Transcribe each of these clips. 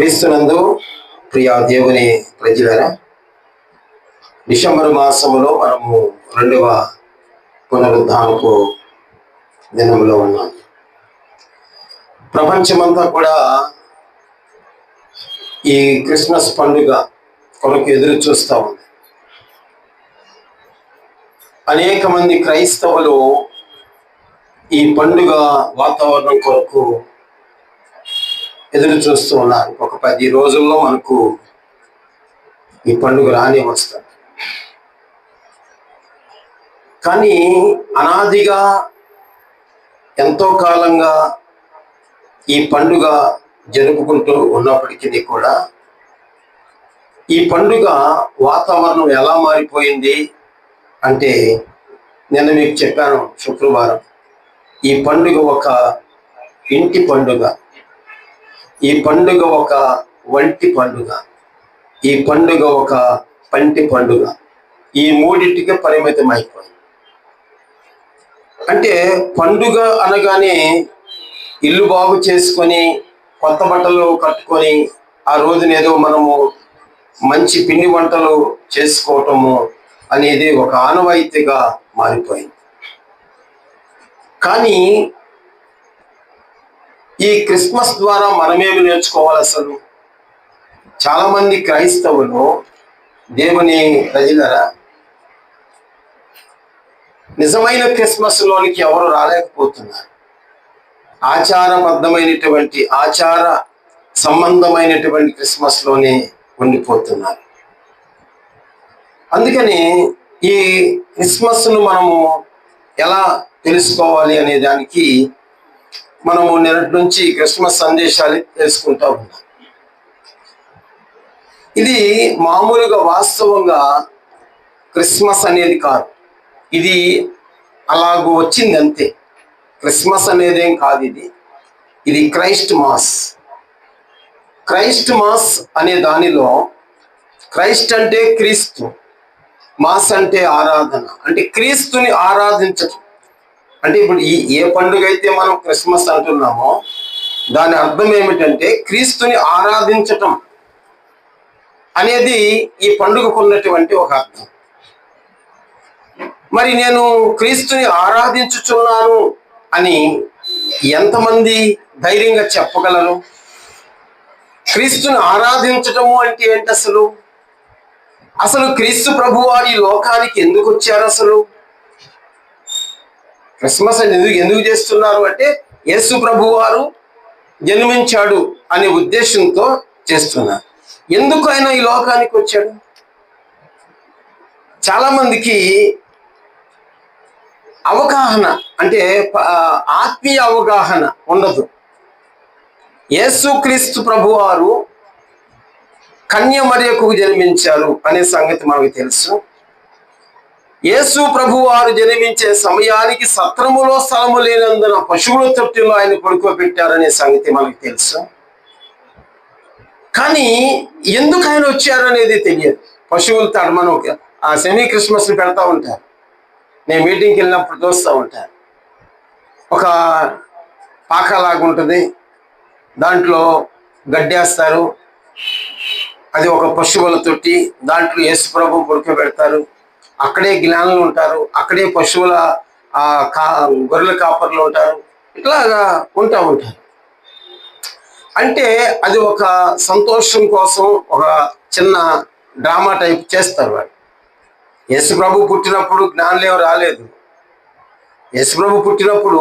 క్రీస్తునందు ప్రియా దేవుని ప్రజలరా డిసెంబర్ మాసములో మనము రెండవ పునరుద్ధానపు దినంలో ఉన్నాం. ప్రపంచమంతా కూడా ఈ క్రిస్మస్ పండుగ కొరకు ఎదురు చూస్తూ ఉంది. అనేక మంది క్రైస్తవులు ఈ పండుగ వాతావరణం కొరకు ఎదురు చూస్తూ ఉన్నారు. ఒక పది రోజుల్లో మనకు ఈ పండుగ రాని వస్తుంది. కానీ అనాదిగా ఎంతో కాలంగా ఈ పండుగ జరుపుకుంటూ ఉన్నప్పటికీ కూడా ఈ పండుగ వాతావరణం ఎలా మారిపోయింది అంటే నిన్న మీకు చెప్పాను శుక్రవారం. ఈ పండుగ ఒక ఇంటి పండుగ. ఈ పండుగ ఒక వంటి పండుగ. ఈ పండుగ ఒక పంటి పండుగ. ఈ మూడింటికి పరిమితం అయిపోయింది. అంటే పండుగ అనగానే ఇల్లు బాగు చేసుకొని కొత్త బట్టలు కట్టుకొని ఆ రోజున ఏదో మనము మంచి పిండి వంటలు చేసుకోవటము అనేది ఒక ఆనవాయితీగా మారిపోయింది. కానీ ఈ క్రిస్మస్ ద్వారా మనమేమి నేర్చుకోవాలి అసలు? చాలా మంది క్రైస్తవులు దేవుని ప్రజలరా నిజమైన క్రిస్మస్ లోనికి ఎవరు రాలేకపోతున్నారు? ఆచారబద్ధమైనటువంటి ఆచార సంబంధమైనటువంటి క్రిస్మస్లోనే ఉండిపోతున్నారు. అందుకని ఈ క్రిస్మస్ను మనము ఎలా తెలుసుకోవాలి అనే దానికి మనము నిన్నటి నుంచి క్రిస్మస్ సందేశాలు తెలుసుకుంటా ఉన్నాం. ఇది మామూలుగా వాస్తవంగా క్రిస్మస్ అనేది కాదు. ఇది అలాగూ వచ్చింది అంతే క్రిస్మస్ అనేదేం కాదు ఇది. ఇది క్రైస్ట్ మాస్. క్రైస్ట్ మాస్ అనే దానిలో క్రైస్ట్ అంటే క్రీస్తు మాస్ అంటే ఆరాధన. అంటే క్రీస్తుని ఆరాధించటం. అంటే ఇప్పుడు ఈ ఏ పండుగ అయితే మనం క్రిస్మస్ అంటున్నామో దాని అర్థం ఏమిటంటే క్రీస్తుని ఆరాధించటం అనేది ఈ పండుగకు ఉన్నటువంటి ఒక అర్థం. మరి నేను క్రీస్తుని ఆరాధించుచున్నాను అని ఎంతమంది ధైర్యంగా చెప్పగలరు? క్రీస్తుని ఆరాధించటము అంటే ఏంటి అసలు? అసలు క్రీస్తు ప్రభు వారి లోకానికి ఎందుకు వచ్చారు అసలు? క్రిస్మస్ ఎందుకు ఎందుకు చేస్తున్నారు అంటే యేసు ప్రభు వారు జన్మించాడు అనే ఉద్దేశంతో చేస్తున్నారు. ఎందుకు ఆయన ఈ లోకానికి వచ్చాడు? చాలా మందికి అవగాహన అంటే ఆత్మీయ అవగాహన ఉండదు. యేసుక్రీస్తు ప్రభు వారు కన్యమరియకు జన్మించారు అనే సంగతి మనకు తెలుసు. యేసు ప్రభు వారు జన్మించే సమయానికి సత్రములో స్థలము లేనందున పశువుల తొట్టిలో ఆయన పడుకోబెట్టారనే సంగతి మనకు తెలుసు. కానీ ఎందుకు ఆయన వచ్చారనేది తెలియదు. పశువుల తాడు మనం ఒక- ఆ సెమీ క్రిస్మస్ పెడతా ఉంటారు. నేను మీటింగ్కి వెళ్ళినప్పుడు చూస్తూ ఉంటాను ఒక పాకలాగా ఉంటుంది. దాంట్లో గడ్డేస్తారు. అది ఒక పశువుల తొట్టి. దాంట్లో యేసు ప్రభు పడుకోబెడతారు. అక్కడే జ్ఞానులు ఉంటారు అక్కడే పశువుల కా గొర్రెల కాపర్లు ఉంటారు ఇట్లాగా ఉంటా ఉంటారు. అంటే అది ఒక సంతోషం కోసం ఒక చిన్న డ్రామా టైప్ చేస్తారు వాళ్ళు. యేసు ప్రభు పుట్టినప్పుడు జ్ఞానులు ఏమి రాలేదు. యేసు ప్రభు పుట్టినప్పుడు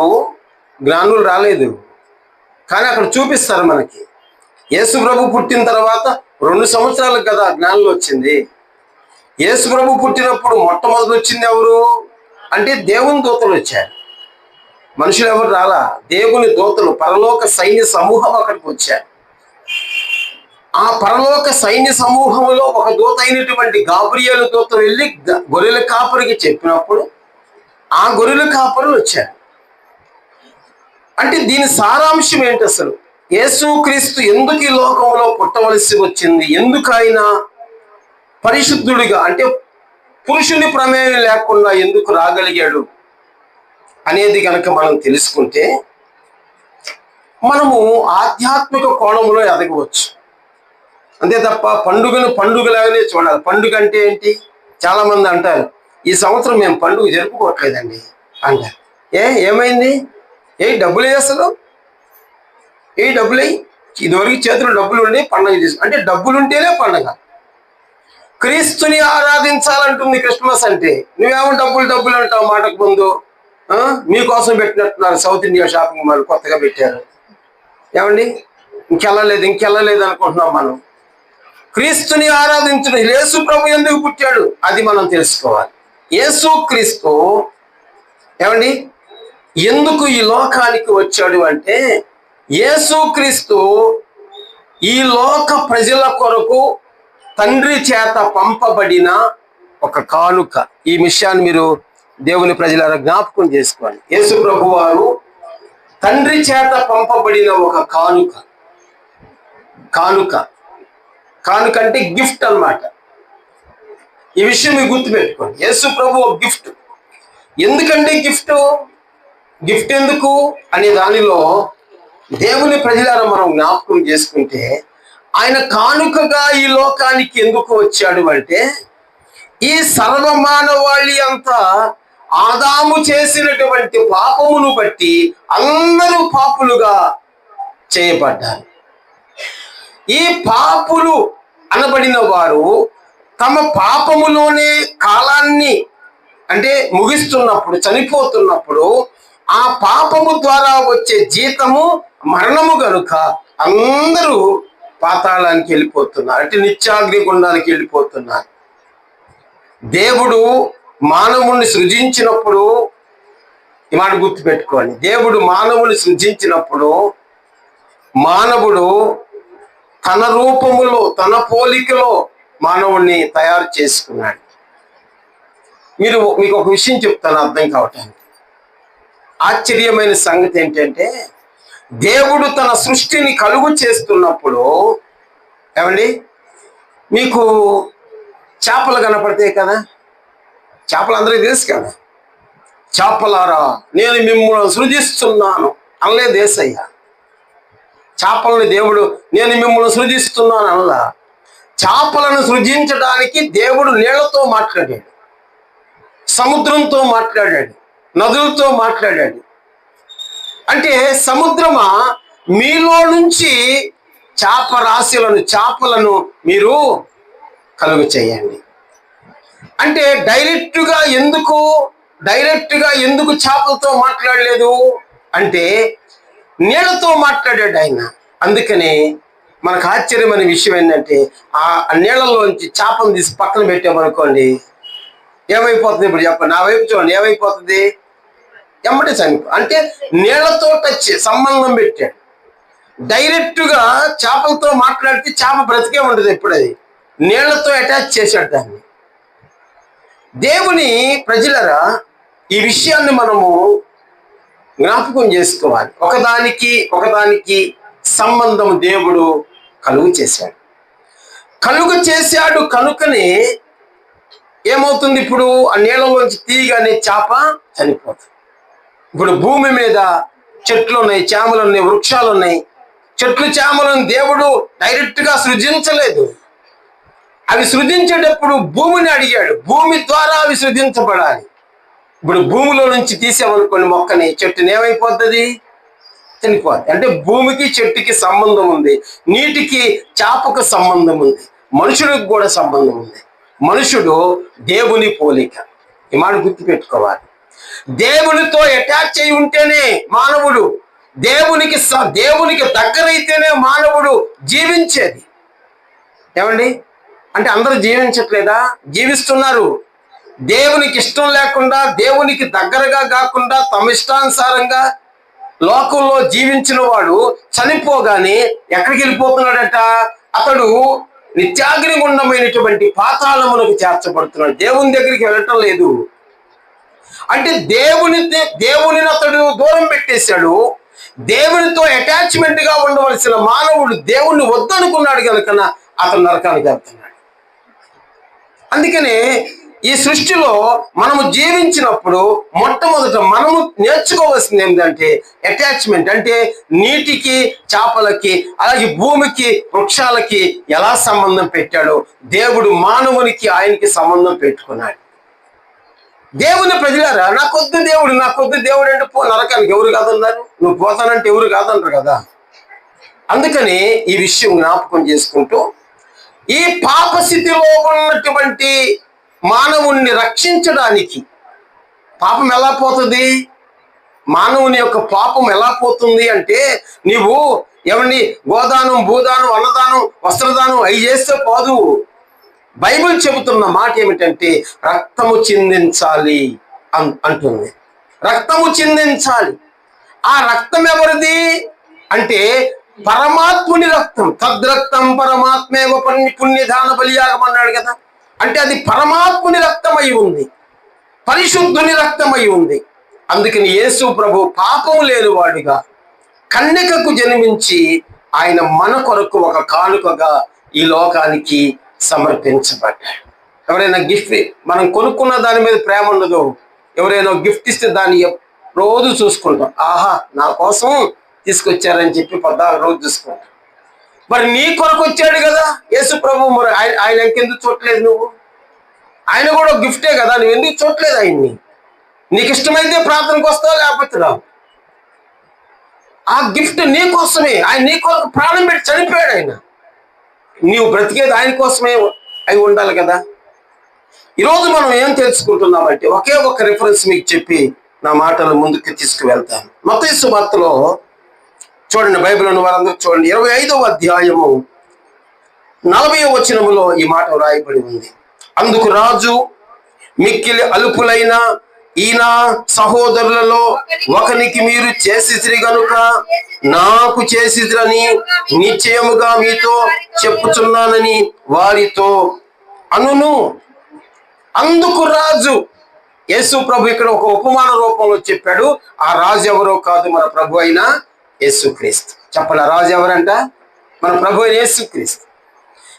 జ్ఞానులు రాలేదు. కానీ అక్కడ చూపిస్తారు మనకి. యేసు ప్రభు పుట్టిన తర్వాత రెండు సంవత్సరాలకు కదా జ్ఞానులు వచ్చింది. యేసు ప్రభు పుట్టినప్పుడు మొట్టమొదటి వచ్చింది ఎవరు? అంటే దేవుని దూతలు వచ్చారు. మనుషులు ఎవరు రాలా? దేవుని దూతలు పరలోక సైన్య సమూహం అక్కడికి వచ్చారు. ఆ పరలోక సైన్య సమూహంలో ఒక దూత అయినటువంటి గాబ్రియలు దూత వెళ్ళి గొర్రెల కాపరికి చెప్పినప్పుడు ఆ గొర్రెల కాపరులు వచ్చారు. అంటే దీని సారాంశం ఏంటి అసలు? యేసుక్రీస్తు ఎందుకు ఈ లోకంలో పుట్టవలసి వచ్చింది? ఎందుకు ఆయన పరిశుద్ధుడిగా అంటే పురుషుని ప్రమేయం లేకుండా ఎందుకు రాగలిగాడు అనేది కనుక మనం తెలుసుకుంటే మనము ఆధ్యాత్మిక కోణంలో ఎదగవచ్చు. అంతే తప్ప పండుగను పండుగలాగానే చూడాలి. పండుగ అంటే ఏంటి? చాలామంది అంటారు ఈ సంవత్సరం మేము పండుగ జరుపుకోవట్లేదండి అంటారు. ఏ ఏమైంది? ఏ డబ్బులు అసలు ఏ డబ్బులు అయ్యి ఇదివరకు చేతులు డబ్బులు ఉండి పండుగ చేసి అంటే డబ్బులు ఉంటేనే పండుగ. క్రీస్తుని ఆరాధించాలంటుంది క్రిస్మస్ అంటే. నువ్వేమో డబ్బులు డబ్బులు అంటావు మాటకు ముందు. మీకోసం పెట్టినట్టున్నారు సౌత్ ఇండియా షాపింగ్ మాల్ కొత్తగా పెట్టారు. ఏమండి? ఇంకెళ్ళలేదు ఇంకెళ్ళలేదు అనుకుంటున్నాం మనం. క్రీస్తుని ఆరాధించడం యేసు ప్రభు ఎందుకు పుట్టాడు? అది మనం తెలుసుకోవాలి. యేసు క్రీస్తు ఏమండి? ఎందుకు ఈ లోకానికి వచ్చాడు అంటే యేసు క్రీస్తు ఈ లోక ప్రజల కొరకు తండ్రి చేత పంపబడిన ఒక కానుక. ఈ విషయాన్ని మీరు దేవుని ప్రజల జ్ఞాపకం చేసుకోవాలి. యేసు ప్రభు వారు తండ్రి చేత పంపబడిన ఒక కానుక. కానుక. కానుక అంటే గిఫ్ట్ అన్నమాట. ఈ విషయం మీరు గుర్తుపెట్టుకోండి. యేసు ప్రభు ఒక గిఫ్ట్. ఎందుకంటే గిఫ్ట్? గిఫ్ట్ ఎందుకు? అనే దానిలో దేవుని ప్రజలను మనం జ్ఞాపకం చేసుకుంటే ఆయన కానుకగా ఈ లోకానికి ఎందుకు వచ్చాడు అంటే ఈ సర్వమానవాళి అంతా ఆదాము చేసినటువంటి పాపమును బట్టి అందరూ పాపులుగా చేయబడ్డారు. ఈ పాపులు అనబడిన వారు తమ పాపములోనే కాలాన్ని అంటే ముగిస్తున్నప్పుడు చనిపోతున్నప్పుడు ఆ పాపము ద్వారా వచ్చే జీతము మరణము గనుక అందరూ పాతాళానికి వెళ్ళిపోతున్నారు అంటే నిత్యాగ్ని గుండానికి వెళ్ళిపోతున్నారు దేవుడు మానవుణ్ణి సృజించినప్పుడు ఈ మాట గుర్తుపెట్టుకోండి. దేవుడు మానవుని సృజించినప్పుడు మానవుడు తన రూపములో తన పోలికలో మానవుణ్ణి తయారు చేసుకున్నాడు. మీరు మీకు ఒక విషయం చెప్తాను అర్థం కావటానికి. ఆశ్చర్యమైన సంగతి ఏంటంటే దేవుడు తన సృష్టిని కలుగు చేస్తున్నప్పుడు ఏమండి? మీకు చేపలు కనపడతాయి కదా? చేపలు అందరికీ తెలుసు కదా? చేపలారా నేను మిమ్మల్ని సృజిస్తున్నాను అనలే దేశయ్య. చేపలని దేవుడు నేను మిమ్మల్ని సృజిస్తున్నాను అనలా. చేపలను సృజించడానికి దేవుడు నీళ్ళతో మాట్లాడాడు. సముద్రంతో మాట్లాడాడు. నదులతో మాట్లాడాడు. అంటే సముద్రమా? మీలో నుంచి చేప రాశులను చేపలను మీరు కలుగు చేయండి. అంటే డైరెక్ట్గా ఎందుకు డైరెక్ట్గా ఎందుకు చేపలతో మాట్లాడలేదు? అంటే నీళ్ళతో మాట్లాడాడు ఆయన అందుకనే మనకు ఆశ్చర్యమైన విషయం ఏంటంటే ఆ నీళ్ళలోంచి చేపను తీసి పక్కన పెట్టామనుకోండి ఏమైపోతుంది ఇప్పుడు చెప్పండి? నా వైపు చూడండి ఏమైపోతుంది? ఎమ్మటే చనిపో. అంటే నీళ్ళతో టచ్ సంబంధం పెట్టాడు డైరెక్ట్గా చేపలతో మాట్లాడితే చేప బ్రతికే ఉండదు ఎప్పుడది అది నీళ్ళతో అటాచ్ చేశాడు దాన్ని. దేవుని ప్రజలరా ఈ విషయాన్ని మనము జ్ఞాపకం చేసుకోవాలి. ఒకదానికి ఒకదానికి సంబంధం దేవుడు కలుగు చేశాడు. కలుగు చేశాడు కనుకనే ఏమవుతుంది ఇప్పుడు? ఆ నీళ్ళలోంచి తీయగానే చేప చనిపోతుంది. ఇప్పుడు భూమి మీద చెట్లు ఉన్నాయి చేమలు ఉన్నాయి వృక్షాలు ఉన్నాయి చెట్లు చేమలను దేవుడు డైరెక్ట్గా సృజించలేదు. అవి సృజించేటప్పుడు భూమిని అడిగాడు. భూమి ద్వారా అవి సృజించబడాలి. ఇప్పుడు భూమిలో నుంచి తీసామనుకోండి మొక్కని చెట్టుని ఏమైపోతుంది? చనిపోద్ది అంటే భూమికి చెట్టుకి సంబంధం ఉంది. నీటికి చేపకు సంబంధం ఉంది. మనుషుడికి కూడా సంబంధం ఉంది. మనుషుడు దేవుని పోలిక. ఈ మాట గుర్తుపెట్టుకోవాలి. దేవునితో అటాచ్ అయి ఉంటేనే మానవుడు దేవునికి దేవునికి దగ్గరైతేనే మానవుడు జీవించేది. ఏమండి? అంటే అందరూ జీవించట్లేదా? జీవిస్తున్నారు. దేవునికి ఇష్టం లేకుండా దేవునికి దగ్గరగా కాకుండా తమ ఇష్టానుసారంగా లోకంలో జీవించిన వాడు చనిపోగానే ఎక్కడికి వెళ్ళిపోతున్నాడట? అతడు నిత్యాగ్నిగుండమైనటువంటి పాతాళములకు చేర్చబడుతున్నాడు. దేవుని దగ్గరికి వెళ్ళటం లేదు. అంటే దేవుని దేవుని అతడు దూరం పెట్టేశాడు. దేవునితో అటాచ్మెంట్గా ఉండవలసిన మానవుడు దేవుణ్ణి వద్దనుకున్నాడు కనుక అతను నరకానికి వెళ్తున్నాడు. అందుకనే ఈ సృష్టిలో మనము జీవించినప్పుడు మొట్టమొదట మనము నేర్చుకోవాల్సింది ఏంటంటే అటాచ్మెంట్ అంటే నీటికి చేపలకి అలాగే భూమికి వృక్షాలకి ఎలా సంబంధం పెట్టాడో దేవుడు మానవునికి ఆయనకి సంబంధం పెట్టుకున్నాడు. దేవుని ప్రజలారా నాకొద్దు దేవుడు నాకొద్దు దేవుడు అంటే పో నరకానికి ఎవరు కాదన్నారు? నువ్వు పోతానంటే ఎవరు కాదన్నారు కదా? అందుకని ఈ విషయం జ్ఞాపకం చేసుకుంటూ ఈ పాప స్థితిలో ఉన్నటువంటి మానవుణ్ణి రక్షించడానికి పాపం ఎలా పోతుంది? మానవుని యొక్క పాపం ఎలా పోతుంది అంటే నీవు ఎవరిని గోదానం భూదానం అన్నదానం వస్త్రదానం అవి చేస్తే పోదు. బైబిల్ చెబుతున్న మాట ఏమిటంటే రక్తము చిందించాలి అన్- అంటుంది. రక్తము చిందించాలి. ఆ రక్తం ఎవరిది? అంటే పరమాత్ముని రక్తం. తద్రక్తం పరమాత్మేవ పుణ్య పుణ్యదాన బలియాగం అన్నాడు కదా. అంటే అది పరమాత్ముని రక్తం అయి ఉంది. పరిశుద్ధుని రక్తమై ఉంది. అందుకని యేసు ప్రభు పాపము లేనివాడిగా కన్యకకు జన్మించి ఆయన మన కొరకు ఒక కానుకగా ఈ లోకానికి సమర్పించబడ్డాడు ఎవరైనా గిఫ్ట్ మనం కొనుక్కున్న దాని మీద ప్రేమ ఉండదు. ఎవరైనా గిఫ్ట్ ఇస్తే దాన్ని రోజు చూసుకుంటాం. ఆహా నా కోసం తీసుకొచ్చారని చెప్పి పద్నాలుగు రోజు చూసుకుంటాం. మరి నీ కొరకు వచ్చాడు కదా యేసు ప్రభు. మరి ఆయన ఆయన ఇంకెందుకు చూడలేదు నువ్వు? ఆయన కూడా గిఫ్టే కదా నువ్వు ఎందుకు చూడలేదు ఆయన్ని? నీకు ఇష్టమైతే ప్రార్థనకు వస్తావు లేకపోతే రావు? ఆ గిఫ్ట్ నీ కోసమే. ఆయన నీ కొరకు ప్రాణం పెట్టి చనిపోయాడు ఆయన. నీవు బ్రతికేది ఆయన కోసమే అయి ఉండాలి కదా. ఈరోజు మనం ఏం తెలుసుకుంటున్నామంటే ఒకే ఒక రిఫరెన్స్ మీకు చెప్పి నా మాటలు ముందుకు తీసుకువెళ్తాను. మతేసు వార్తలో చూడండి బైబిల్ ఉన్న వారందరూ చూడండి. ఇరవై ఐదవ అధ్యాయము నలభై వచనములో ఈ మాట వ్రాయబడి ఉంది. అందుకు రాజు మిక్కిలి అలుపులైన ఈయన సహోదరులలో ఒకనికి మీరు చేసిద్రి గనుక నాకు చేసిద్రని నిశ్చయముగా మీతో చెప్పుచున్నానని వారితో అనును. అందుకు రాజు యేసు ప్రభు ఇక్కడ ఒక ఉపమాన రూపంలో చెప్పాడు ఆ రాజు ఎవరో కాదు మన ప్రభు అయిన యేసుక్రీస్తు చెప్పాల? రాజు ఎవరంట? మన ప్రభు అయిన యేసుక్రీస్తు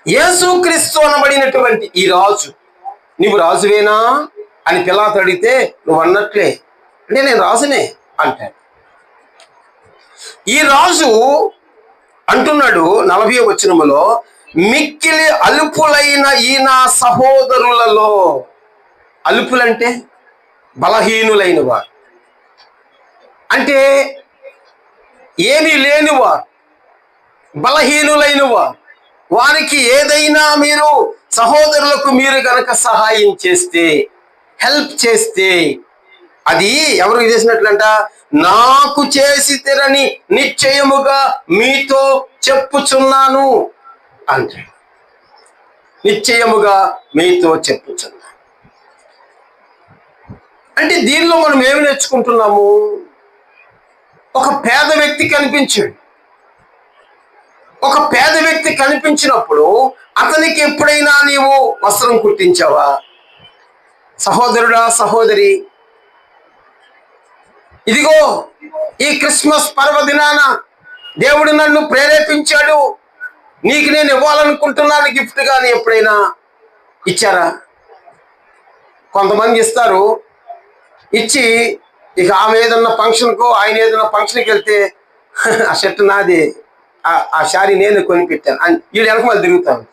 యేసుక్రీస్తు అనబడినటువంటి ఈ రాజు. నువ్వు రాజువేనా? అని పిల్లాత అడిగితే నువ్వు అన్నట్లే అంటే నేను రాజునే అంటాడు. ఈ రాజు అంటున్నాడు నలభై వచనములో మిక్కిలి అలుపులైన ఈయన సహోదరులలో అలుపులంటే బలహీనులైన వారు అంటే ఏమీ లేని వారు బలహీనులైన వారు వారికి ఏదైనా మీరు సహోదరులకు మీరు గనక సహాయం చేస్తే హెల్ప్ చేస్తే. అది ఎవరికి చేసినట్లంట? నాకు చేసి తెరని నిశ్చయముగా మీతో చెప్పుచున్నాను అంటాడు. నిశ్చయముగా మీతో చెప్పుచున్నాను. అంటే దీనిలో మనం ఏమి నేర్చుకుంటున్నాము? ఒక పేద వ్యక్తి కనిపించాడు. ఒక పేద వ్యక్తి కనిపించినప్పుడు అతనికి ఎప్పుడైనా నీవు వస్త్రం కుట్టించావా? సహోదరుడా సహోదరి. ఇదిగో ఈ క్రిస్మస్ పర్వదినాన దేవుడు నన్ను ప్రేరేపించాడు. నీకు నేను ఇవ్వాలనుకుంటున్నాను గిఫ్ట్ కానీ ఎప్పుడైనా ఇచ్చారా? కొంతమంది ఇస్తారు. ఇచ్చి ఇక ఆమె ఏదన్నా ఫంక్షన్కో ఆయన ఏదన్నా ఫంక్షన్కి వెళ్తే ఆ షర్ట్ నాది ఆ- శారీ నేను కొనిపెట్టాను. అని వీడు వెనక మళ్ళీ తిరుగుతాను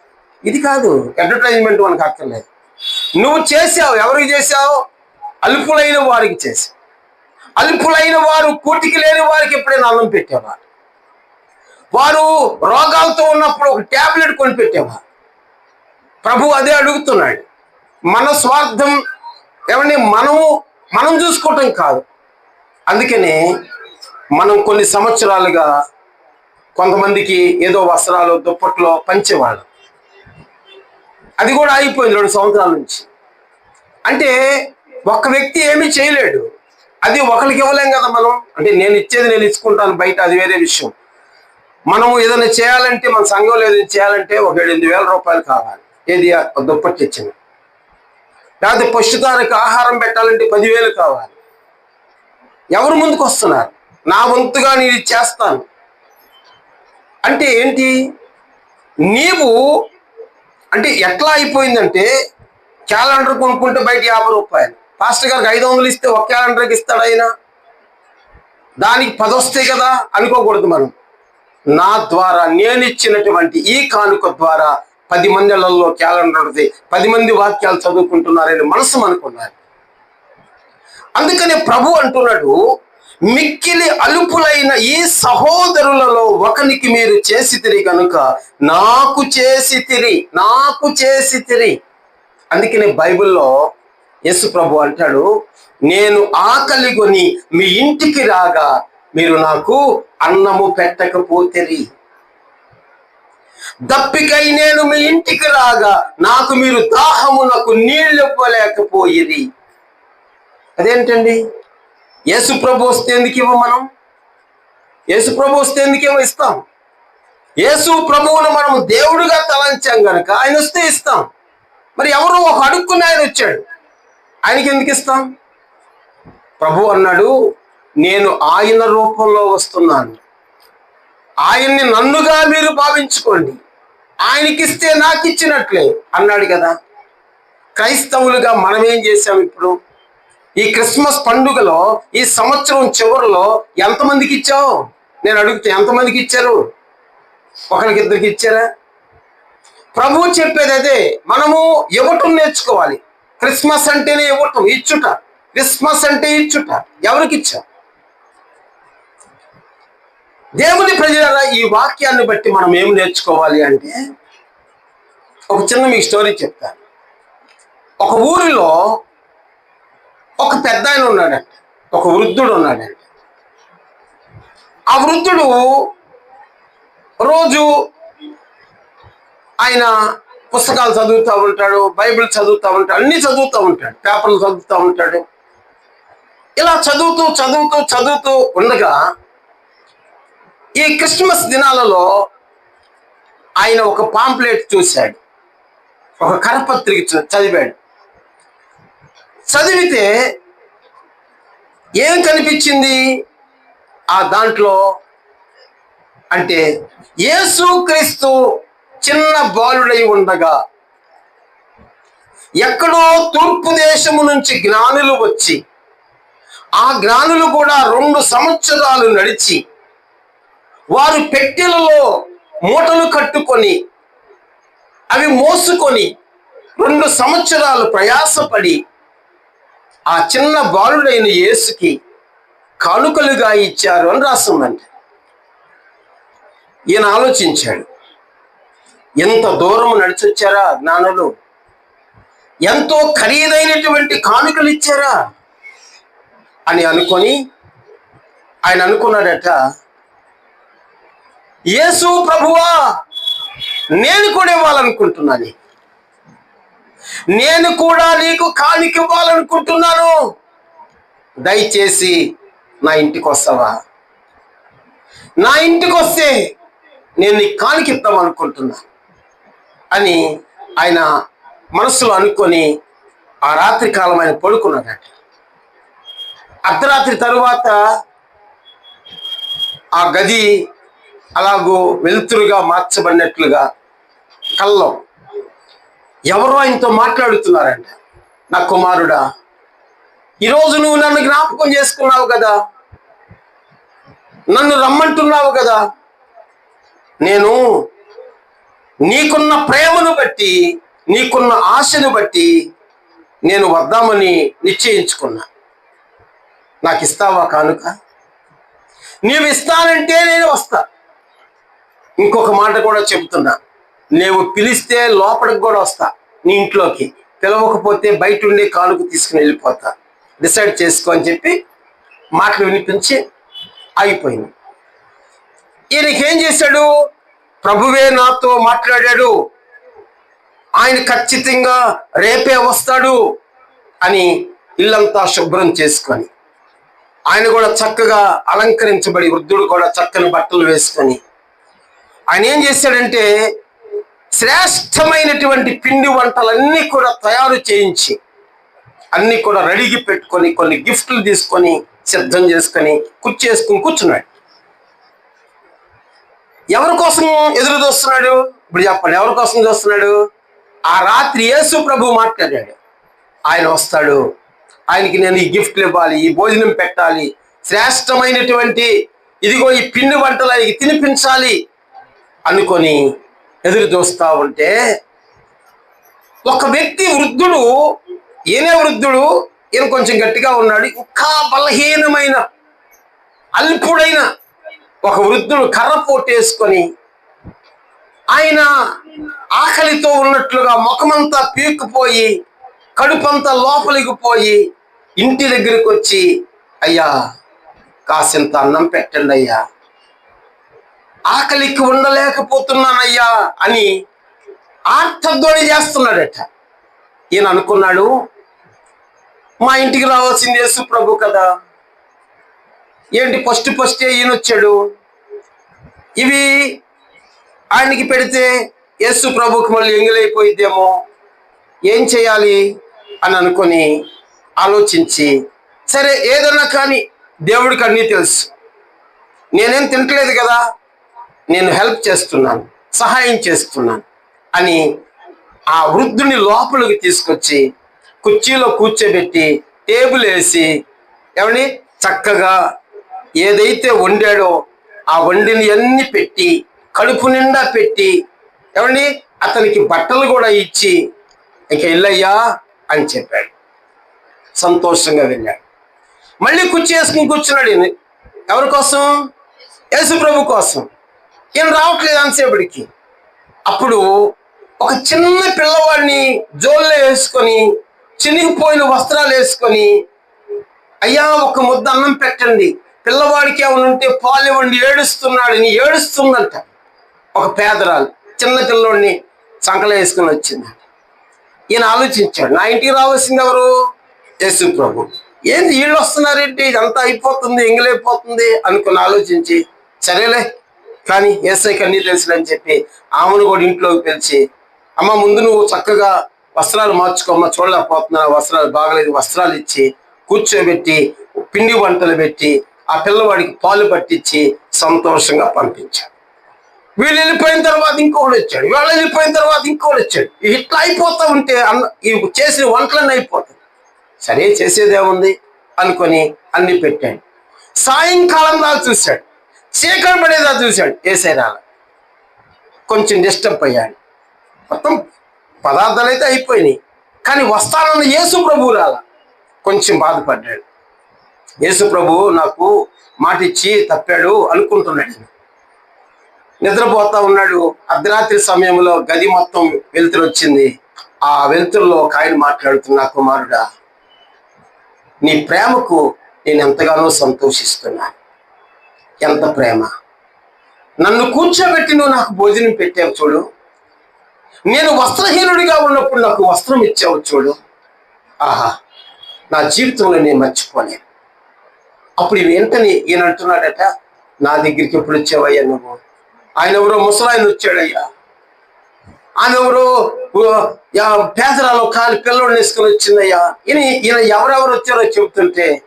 ఇది కాదు అడ్వర్టైజ్మెంట్ మనకు అక్కర్లేదు. నువ్వు చేసావు ఎవరికి చేసావు అల్పులైన వారికి చేశావు. అల్పులైన వారు కూటికి లేని వారికి ఎప్పుడైనా అన్నం పెట్టేవారు. వారు రోగాలతో ఉన్నప్పుడు ఒక ట్యాబ్లెట్ కొనిపెట్టేవారు ప్రభు అదే అడుగుతున్నాడు. మన స్వార్థం ఏమండి? మనము మనం చూసుకోవటం కాదు. అందుకనే మనం కొన్ని సంవత్సరాలుగా కొంతమందికి ఏదో వస్త్రాలు దుప్పట్లో పంచేవాళ్ళం. అది కూడా ఆగిపోయింది రెండు సంవత్సరాల నుంచి. అంటే ఒక వ్యక్తి ఏమీ చేయలేడు. అది ఒకరికి ఇవ్వలేం కదా మనం. అంటే నేను ఇచ్చేది నేను ఇచ్చుకుంటాను బయట అది వేరే విషయం. మనం ఏదైనా చేయాలంటే మన సంఘంలో ఏదైనా చేయాలంటే ఒక ఎనిమిది వేల రూపాయలు కావాలి. ఏది? దుప్పటి ఇచ్చిన లేకపోతే పశుతానికి ఆహారం పెట్టాలంటే పదివేలు కావాలి. ఎవరు ముందుకు వస్తున్నారు? నా వంతుగా నేను ఇది చేస్తాను. అంటే ఏంటి? నీవు అంటే ఎట్లా అయిపోయిందంటే క్యాలెండర్ కొనుక్కుంటే బయట యాభై రూపాయలు. పాస్టర్ గారికి ఐదు వందలు ఇస్తే ఒక క్యాలెండర్కి ఇస్తాడు ఆయన? దానికి పదొస్తాయి కదా అనుకోకూడదు మనం. నా ద్వారా నేను ఇచ్చినటువంటి ఈ కానుక ద్వారా పది మందిలలో క్యాలెండర్ ఉంటుంది పది మంది వాక్యాలు చదువుకుంటున్నారని మనసు అనుకున్నారు అందుకనే ప్రభు అంటున్నాడు మిక్కిలి అలుపులైన ఈ సహోదరులలో ఒకనికి మీరు చేసితిరి కనుక నాకు చేసి తిరి నాకు చేసి తిరి. అందుకనే బైబిల్లో యేసు ప్రభు అంటాడు నేను ఆకలి కొని మీ ఇంటికి రాగా మీరు నాకు అన్నము పెట్టకపోతేరి. దప్పికై నేను మీ ఇంటికి రాగా నాకు మీరు దాహమునకు నీళ్ళు ఇవ్వలేకపోయేది అదేంటండి? యేసు ప్రభు వస్తే ఎందుకు ఇవ్వం మనం? యేసు ప్రభు వస్తే ఎందుకేమో ఇస్తాం? యేసు ప్రభువును మనం దేవుడిగా తలంచాం గనక ఆయన వస్తే ఇస్తాం. మరి ఎవరు ఒక అడుక్కుని ఆయన వచ్చాడు? ఆయనకి ఎందుకు ఇస్తాం? ప్రభు అన్నాడు నేను ఆయన రూపంలో వస్తున్నాను. ఆయన్ని నన్నుగా మీరు భావించుకోండి. ఆయనకిస్తే నాకు ఇచ్చినట్లే అన్నాడు కదా. క్రైస్తవులుగా మనం ఏం చేశాం ఇప్పుడు? ఈ క్రిస్మస్ పండుగలో ఈ సంవత్సరం చివరిలో ఎంతమందికి ఇచ్చావు? నేను అడుగుతే ఎంతమందికి ఇచ్చారు? ఒకరికి ఇద్దరికి ఇచ్చారా? ప్రభువు చెప్పేది అదే మనము ఇవ్వటం నేర్చుకోవాలి. క్రిస్మస్ అంటేనే ఇవ్వటం ఇచ్చుట. క్రిస్మస్ అంటే ఇచ్చుట. ఎవరికి ఇచ్చా దేవుని ప్రజల ఈ వాక్యాన్ని బట్టి మనం ఏం నేర్చుకోవాలి అంటే ఒక చిన్న మీకు స్టోరీ చెప్తాను. ఒక ఊరిలో ఒక పెద్ద ఆయన ఉన్నాడంట ఒక వృద్ధుడు ఉన్నాడంట ఆ వృద్ధుడు రోజు ఆయన పుస్తకాలు చదువుతూ ఉంటాడు బైబిల్ చదువుతూ ఉంటాడు అన్నీ చదువుతూ ఉంటాడు పేపర్లు చదువుతూ ఉంటాడు. ఇలా చదువుతూ చదువుతూ చదువుతూ ఉండగా ఈ క్రిస్మస్ దినాలలో ఆయన ఒక పాంప్లెట్ చూశాడు. ఒక కరపత్రిక చదివాడు. చదివితే ఏం కనిపించింది? ఆ దాంట్లో అంటే యేసుక్రీస్తు చిన్న బాలుడై ఉండగా ఎక్కడో తూర్పు దేశము నుంచి జ్ఞానులు వచ్చి ఆ జ్ఞానులు కూడా రెండు సంవత్సరాలు నడిచి వారు పెట్టెలలో మూటలు కట్టుకొని అవి మోసుకొని రెండు సంవత్సరాలు ప్రయాసపడి ఆ చిన్న బాలుడైన యేసుకి కానుకలుగా ఇచ్చారు అని రాస్తుందంట ఈయన ఆలోచించాడు ఎంత దూరం నడిచొచ్చారా జ్ఞానులు? ఎంతో ఖరీదైనటువంటి కానుకలు ఇచ్చారా? అని అనుకొని ఆయన అనుకున్నాడట యేసు ప్రభువా నేను కూడా ఇవ్వాలనుకుంటున్నాను. నేను కూడా నీకు కానుక ఇవ్వాలనుకుంటున్నాను దయచేసి నా ఇంటికి వస్తావా నా ఇంటికి వస్తే నేను నీకు కానికి ఇద్దాం అనుకుంటున్నా అని ఆయన మనసులో అనుకొని ఆ రాత్రి కాలం ఆయన పడుకున్నాడట. అర్ధరాత్రి తరువాత ఆ గది అలాగూ వెలుతురుగా మార్చబడినట్లుగా కళ్ళం ఎవరో ఆయనతో మాట్లాడుతున్నారంట నా కుమారుడా ఈరోజు నువ్వు నన్ను జ్ఞాపకం చేసుకున్నావు కదా నన్ను రమ్మంటున్నావు కదా నేను నీకున్న ప్రేమను బట్టి నీకున్న ఆశను బట్టి నేను వద్దామని నిశ్చయించుకున్నా. నాకు ఇస్తావా కానుక? నీవు ఇస్తానంటే నేను వస్తా. ఇంకొక మాట కూడా చెబుతున్నా. నీవు పిలిస్తే లోపలికి కూడా వస్తా నీ ఇంట్లోకి. పిలవకపోతే బయట ఉండే కాలుకు తీసుకుని వెళ్ళిపోతా. డిసైడ్ చేసుకో అని చెప్పి మాటలు వినిపించి ఆగిపోయింది. ఈయనకి ఏం చేశాడు? ప్రభువే నాతో మాట్లాడాడు. ఆయన ఖచ్చితంగా రేపే వస్తాడు అని ఇల్లంతా శుభ్రం చేసుకొని ఆయన కూడా చక్కగా అలంకరించబడి వృద్ధుడు కూడా చక్కని బట్టలు వేసుకొని ఆయన ఏం చేశాడంటే శ్రేష్టమైనటువంటి పిండి వంటలన్నీ కూడా తయారు చేయించి అన్ని కూడా రెడీకి పెట్టుకొని కొన్ని గిఫ్ట్లు తీసుకొని సిద్ధం చేసుకొని కుర్చేసుకుని కూర్చున్నాడు. ఎవరి కోసం ఎదురు చూస్తున్నాడు? ఇప్పుడు చెప్పండి ఎవరి కోసం చూస్తున్నాడు? ఆ రాత్రి యేసు ప్రభు మాట్లాడాడు. ఆయన వస్తాడు. ఆయనకి నేను ఈ గిఫ్ట్లు ఇవ్వాలి ఈ భోజనం పెట్టాలి. శ్రేష్టమైనటువంటి ఇదిగో ఈ పిండి వంటలు ఆయనకి తినిపించాలి అనుకొని ఎదురు చూస్తా ఉంటే ఒక వ్యక్తి వృద్ధుడు ఈయనే వృద్ధుడు ఈయన కొంచెం గట్టిగా ఉన్నాడు ఇంకా బలహీనమైన అల్పుడైన ఒక వృద్ధుడు కర్ర పోటేసుకొని ఆయన ఆకలితో ఉన్నట్లుగా ముఖమంతా పీక్కుపోయి కడుపంతా లోపలికి పోయి ఇంటి దగ్గరికి వచ్చి అయ్యా కాసింత అన్నం పెట్టండి అయ్యా. ఆకలికి ఉండలేకపోతున్నానయ్యా అని ఆర్తధ్వని చేస్తున్నాడట. ఈయన అనుకున్నాడు మా ఇంటికి రావాల్సింది యేసు ప్రభు కదా. ఏంటి ఫస్ట్ ఫస్ట్ ఈయన వచ్చాడు? ఇవి ఆయనకి పెడితే యేసు ప్రభుకి మళ్ళీ ఎంగిలైపోయిద్దేమో? ఏం చేయాలి అని అనుకొని ఆలోచించి సరే ఏదన్నా కానీ దేవుడికి అన్నీ తెలుసు. నేనేం తింటలేదు కదా? నేను హెల్ప్ చేస్తున్నాను సహాయం చేస్తున్నాను అని ఆ వృద్ధుని లోపలికి తీసుకొచ్చి కుర్చీలో కూర్చోబెట్టి టేబుల్ వేసి ఏమని చక్కగా ఏదైతే వండాడో ఆ వండిని అన్ని పెట్టి కడుపు నిండా పెట్టి ఏమండి? అతనికి బట్టలు కూడా ఇచ్చి ఇక ఇల్లయ్యా అని చెప్పాడు. సంతోషంగా వెళ్ళాడు. మళ్ళీ కుర్చీ వేసుకుని కూర్చున్నాడు ఎవరి కోసం? యేసు ప్రభు కోసం. ఈయన రావట్లేదు అంతసేపటికి. అప్పుడు ఒక చిన్న పిల్లవాడిని జోల్లో వేసుకొని చినిగిపోయిన వస్త్రాలు వేసుకొని అయ్యా ఒక ముద్ద అన్నం పెట్టండి. పిల్లవాడికి ఏమనుంటే ఉంటే పాలు ఇవ్వండి ఏడుస్తున్నాడని ఏడుస్తుందంట. ఒక పేదరాలు చిన్న పిల్లోడిని సంకల వేసుకుని వచ్చిందంట. ఈయన ఆలోచించాడు నా ఇంటికి రావాల్సింది ఎవరు? యేసు ప్రభు ఏంది వీళ్ళు వస్తున్నారేంటి ఇదంతా అయిపోతుంది ఎంగిలైపోతుంది అనుకుని ఆలోచించి సరేలే కానీ ఏసైకి అన్నీ తెలుసులని చెప్పి ఆమెను కూడా ఇంట్లోకి పిలిచి అమ్మ ముందు నువ్వు చక్కగా వస్త్రాలు మార్చుకోమ్మ చూడలేకపోతున్నా వస్త్రాలు బాగలేదు వస్త్రాలు ఇచ్చి కూర్చోబెట్టి పిండి వంటలు పెట్టి ఆ పిల్లవాడికి పాలు పట్టించి సంతోషంగా పంపించాడు. వీళ్ళు వెళ్ళిపోయిన తర్వాత ఇంకోటి వచ్చాడు వీళ్ళు వెళ్ళిపోయిన తర్వాత ఇంకోటి వచ్చాడు. ఇట్లా అయిపోతూ ఉంటే అన్న చేసిన వంటలన్నీ అయిపోతాయి. సరే చేసేదేముంది అనుకొని అన్ని పెట్టాడు. సాయంకాలం దాకా చూశాడు. చీకటి పడేదా చూశాడు. ఏసైనా కొంచెం డిస్టర్బ్ అయ్యాడు. మొత్తం పదార్థాలు అయితే అయిపోయినాయి. కానీ వస్తానన్న యేసు ప్రభు రాల. కొంచెం బాధపడ్డాడు. యేసు ప్రభు నాకు మాట ఇచ్చి తప్పాడు అనుకుంటున్నాడు. నిద్రపోతా ఉన్నాడు. అర్ధరాత్రి సమయంలో గది మొత్తం వెలుతురు వచ్చింది. ఆ వెలుతురులో ఒక ఆయన మాట్లాడుతున్నా కుమారుడా నీ ప్రేమకు నేను ఎంతగానో సంతోషిస్తున్నాను. ఎంత ప్రేమ. నన్ను కూర్చోబెట్టి నువ్వు నాకు భోజనం పెట్టావు చూడు. నేను వస్త్రహీనుడిగా ఉన్నప్పుడు నాకు వస్త్రం ఇచ్చావు చూడు. ఆహా నా జీవితంలో నేను మర్చిపోలేను. అప్పుడు వెంటనే ఈయన అంటున్నాడట నా దగ్గరికి ఎప్పుడు వచ్చావయ్యా నువ్వు? ఆయన ఎవరో ముసలాయన వచ్చాడయ్యా. ఆయన ఎవరో ఓ, యా- పేదరాలు కాలి పిల్లోడిని వేసుకొని వచ్చిందయ్యా. ఈయన ఈయన ఎవరెవరు వచ్చారో చెబుతుంటే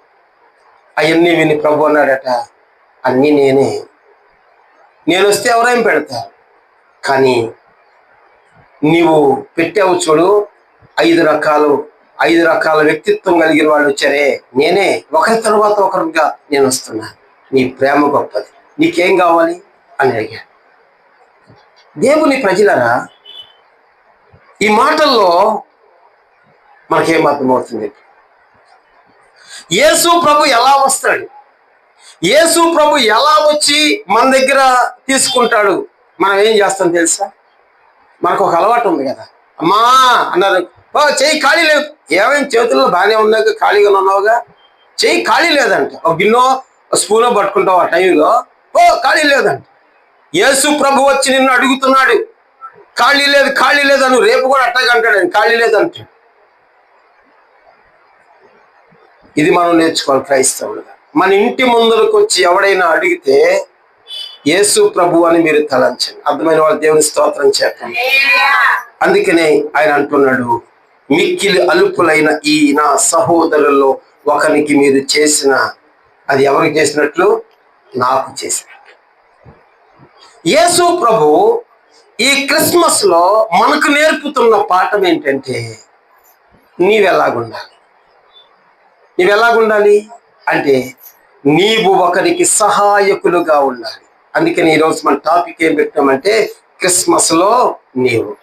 అవన్నీ విని ప్రభు అన్నాడట అన్నీ నేనే. నేను వస్తే ఎవరైనా పెడతారు. కానీ నీవు పెట్టావు చూడు ఐదు రకాలు ఐదు రకాల వ్యక్తిత్వం కలిగిన వాళ్ళు వచ్చారే నేనే. ఒకరి తర్వాత ఒకరిగా నేను వస్తున్నా నీ ప్రేమ గొప్పది. నీకేం కావాలి? అని అడిగాడు. దేవుని ప్రజలరా ఈ మాటల్లో మనకేం అర్థమవుతుంది? యేసు ప్రభు ఎలా వస్తాడు? యేసు ప్రభు ఎలా వచ్చి మన దగ్గర తీసుకుంటాడు? మనం ఏం చేస్తాం తెలుసా? మనకు ఒక అలవాటు ఉంది కదా. అమ్మా అన్నారు. ఓ చేయి ఖాళీ లేదు. ఏమైనా చేతుల్లో బాగానే ఉన్నాక ఖాళీగా ఉన్నావుగా? చెయ్యి ఖాళీ లేదంట. ఒక గిన్నో స్పూనో పట్టుకుంటావు ఆ టైంలో? ఓ ఖాళీ లేదంట. యేసు ప్రభు వచ్చి నిన్ను అడుగుతున్నాడు. ఖాళీ లేదు ఖాళీ లేదు అని. రేపు కూడా అట్టగా అంటాడు. ఖాళీ లేదంటాడు. ఇది మనం నేర్చుకోవాలి క్రైస్తవులుగా. మన ఇంటి ముందరకు వచ్చి ఎవడైనా అడిగితే యేసు ప్రభు అని మీరు తలంచండి. అర్థమైన వాళ్ళ దేవుని స్తోత్రం చెప్పండి అందుకనే ఆయన అంటున్నాడు మిక్కిలి అలుపులైన ఈ నా సహోదరుల్లో ఒకరికి మీరు చేసిన అది ఎవరికి చేసినట్లు? నాకు చేసినట్లు యేసు ప్రభు ఈ క్రిస్మస్లో మనకు నేర్పుతున్న పాఠం ఏంటంటే నీవెలాగుండాలి. నీవెలాగుండాలి? అంటే నీవు ఒకరికి సహాయకులుగా ఉండాలి. అందుకని ఈరోజు మన టాపిక్ ఏం పెట్టామంటే క్రిస్మస్లో నీవు.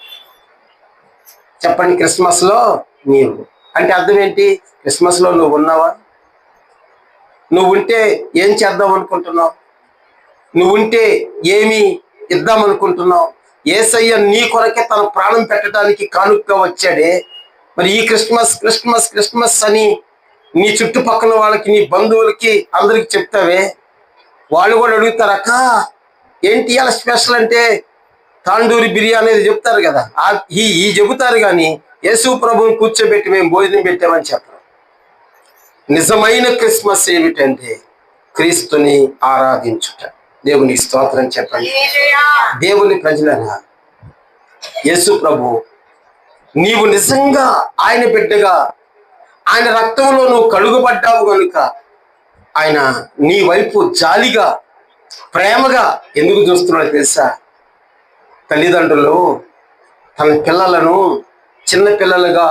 చెప్పండి క్రిస్మస్లో నీవు. అంటే అర్థం ఏంటి? క్రిస్మస్లో నువ్వు ఉన్నావా? నువ్వు ఉంటే ఏం చేద్దాం అనుకుంటున్నావు? నువ్వు ఉంటే ఏమి ఇద్దాం అనుకుంటున్నావు? ఏసయ్య నీ కొరకే తన ప్రాణం పెట్టడానికి కానుకగా వచ్చాడే. మరి ఈ క్రిస్మస్ క్రిస్మస్ క్రిస్మస్ అని నీ చుట్టుపక్కల వాళ్ళకి నీ బంధువులకి అందరికి చెప్తావే? వాళ్ళు కూడా అడుగుతారు అక్క ఏంటి ఇలా స్పెషల్ అంటే తాండూరి బిర్యానీ అనేది చెప్తారు కదా. ఈ ఈ చెబుతారు కానీ యేసు ప్రభుని కూర్చోబెట్టి మేము భోజనం పెట్టామని చెప్పరు. నిజమైన క్రిస్మస్ ఏమిటంటే క్రీస్తుని ఆరాధించుట. దేవునికి స్తోత్రం చెప్పండి. దేవుని ప్రజలన యేసు ప్రభు నీవు నిజంగా ఆయన బిడ్డగా ఆయన రక్తంలో నువ్వు కడుగుపడ్డావు కనుక ఆయన నీ వైపు జాలిగా ప్రేమగా ఎందుకు చూస్తున్నాడు తెలుసా? తల్లిదండ్రులు తన పిల్లలను చిన్న పిల్లలుగా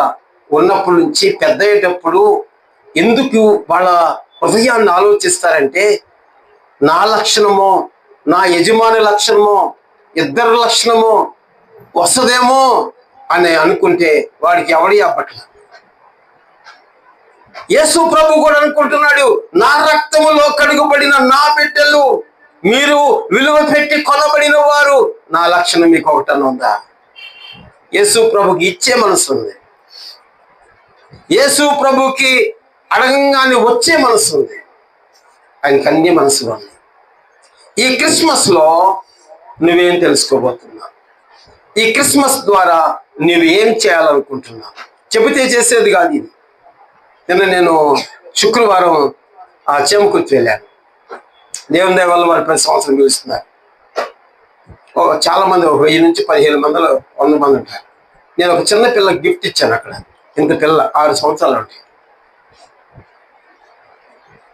ఉన్నప్పటి నుంచి పెద్ద అయ్యేటప్పుడు ఎందుకు వాళ్ళ హృదయాన్ని ఆలోచిస్తారంటే నా లక్షణమో నా యజమాని లక్షణమో ఇద్దరు లక్షణమో వస్తుందేమో అని అనుకుంటే వాడికి ఎవడి అప్పట్ల యేసు ప్రభు కూడా అనుకుంటున్నాడు నా రక్తములో కడుగుబడిన నా బిడ్డలు మీరు విలువ పెట్టి కొనబడిన వారు నా లక్షణం మీకు ఒకటన ఉందా? యేసు ప్రభుకి ఇచ్చే మనసు ఉంది. యేసు ప్రభుకి అడగంగానే వచ్చే మనసు ఉంది. ఆయనకి అన్ని మనసులు ఉన్నాయి. ఈ క్రిస్మస్లో నువ్వేం తెలుసుకోబోతున్నావు? ఈ క్రిస్మస్ ద్వారా నువ్వేం చేయాలనుకుంటున్నావు? చెబితే చేసేది కాదు ఇది. నిన్న నేను శుక్రవారం ఆ చెమకుర్తి వెళ్ళాను. దేవుని వల్ల వారు ప్రతి సంవత్సరం పిలుస్తున్నారు ఓ చాలా మంది ఒక వెయ్యి నుంచి పదిహేను మందిలో వంద మంది ఉంటారు. నేను ఒక చిన్న పిల్లకి గిఫ్ట్ ఇచ్చాను అక్కడ. ఇంత పిల్ల ఆరు సంవత్సరాలు ఉంటాయి.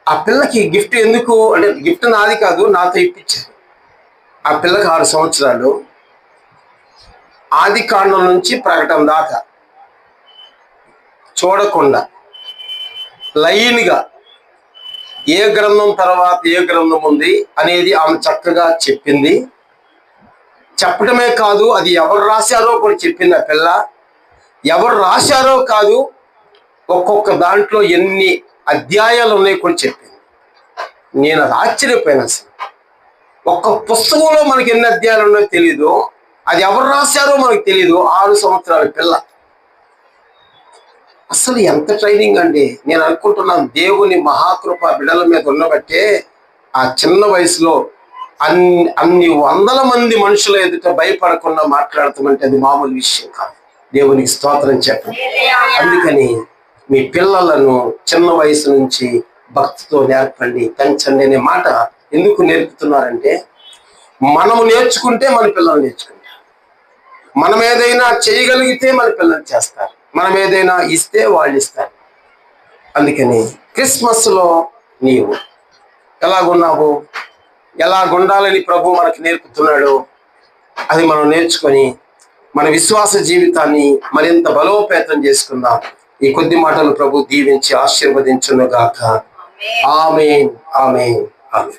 ఆ పిల్లకి గిఫ్ట్ ఎందుకు? అంటే గిఫ్ట్ నాది కాదు నాతో ఇప్పించారు. ఆ పిల్లకి ఆరు సంవత్సరాలు. ఆది కాండం నుంచి ప్రకటన దాకా. చూడకుండా. లైన్గా ఏ గ్రంథం తర్వాత ఏ గ్రంథం ఉంది అనేది ఆమె చక్కగా చెప్పింది. చెప్పడమే కాదు అది ఎవరు రాశారో కూడా చెప్పింది ఆ పిల్ల. ఎవరు రాశారో కాదు ఒక్కొక్క దాంట్లో ఎన్ని అధ్యాయాలు ఉన్నాయి కూడా చెప్పింది. నేను అది ఆశ్చర్యపోయినా అసలు ఒక్క పుస్తకంలో మనకి ఎన్ని అధ్యాయాలు ఉన్నాయో తెలీదు. అది ఎవరు రాశారో మనకు తెలియదు ఆరు సంవత్సరాల పిల్ల. అసలు ఎంత ట్రైనింగ్ అండి? నేను అనుకుంటున్నాను దేవుని మహాకృప బిడల మీద ఉన్నబట్టే ఆ చిన్న వయసులో అన్ని అన్ని వందల మంది మనుషుల ఎదుట భయపడకుండా మాట్లాడతామంటే అది మామూలు విషయం కాదు. దేవునికి స్తోత్రం చెప్పండి. అందుకని మీ పిల్లలను చిన్న వయసు నుంచి భక్తితో నేర్పండి. పెంచండి అనే మాట ఎందుకు నేర్పుతున్నారంటే మనము నేర్చుకుంటే మన పిల్లలు నేర్చుకుంటారు. మనం ఏదైనా చేయగలిగితే మన పిల్లలు చేస్తారు. మనం ఏదైనా ఇస్తే వాళ్ళు ఇస్తారు. అందుకని క్రిస్మస్లో నీవు ఎలాగున్నావు? ఎలాగుండాలని ప్రభు మనకి నేర్పుతున్నాడు అది మనం నేర్చుకొని మన విశ్వాస జీవితాన్ని మరింత బలోపేతం చేసుకుందాం. ఈ కొద్ది మాటలు ప్రభు దీవించి ఆశీర్వదించును గాక ఆమె ఆమె ఆమె